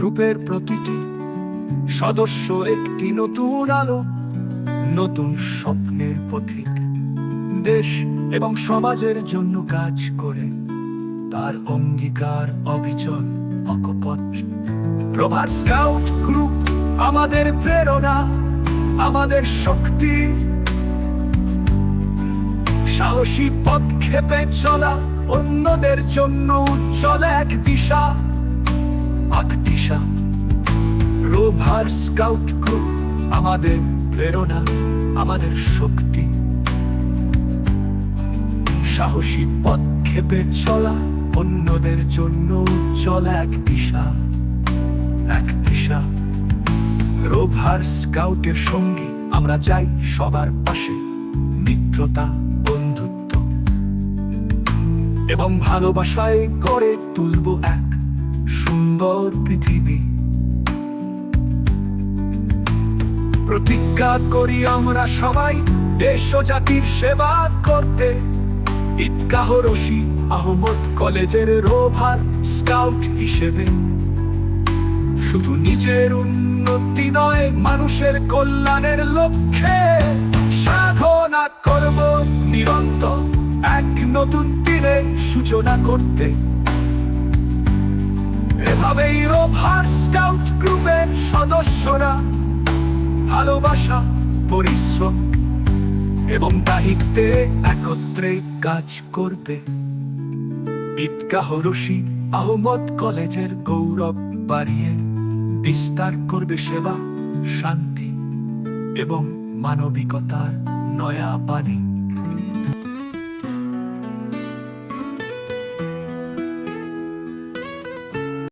গ্রুপের প্রতিটি সদস্য একটি নতুন আলো, নতুন স্বপ্নের পথিক। দেশ এবং সমাজের জন্য কাজ করে তার অঙ্গীকার, অবিচল, অকপট। রোভার স্কাউট গ্রুপ আমাদের প্রেরণা, আমাদের শক্তি। সাহসী পদক্ষেপে চলা অন্যদের জন্য উজ্জ্বল এক দিশা। রোভার স্কাউট গ্রুপ আমাদের প্রেরণা, আমাদের শক্তি। সাহসী পদক্ষেপে চলা, অন্যদের জন্য উজ্জ্বল এক দিশা। এক দিশা। রোভার স্কাউটের সঙ্গী, আমরা যাই সবার পাশে। মিত্রতা, বন্ধুত্ব। এবং ভালোবাসায় গড়ে তুলব এক সুন্দর পৃথিবী। প্রতিজ্ঞা করি আমরা সবাই। দেশ ও জাতির সেবা করতে। ঈদগাহ রশি আহমদ কলেজের রোভার স্কাউট হিসেবে। শুধু নিজের উন্নতি নয়, মানুষের কল্যাণের লক্ষ্যে সাধনা করব নিরন্তর এক নতুন দিনের সূচনা করতে। এভাবেই রোভার স্কাউট গ্রুপের সদস্যরা ভালোবাসা, পরিশ্রম এবং দায়িত্বে একত্রে কাজ করবে। ঈদগাহ রশি আহমদ কলেজের গৌরব বাড়িয়ে বিস্তার করবে সেবা, শান্তি এবং মানবিকতার নয়া বাণী।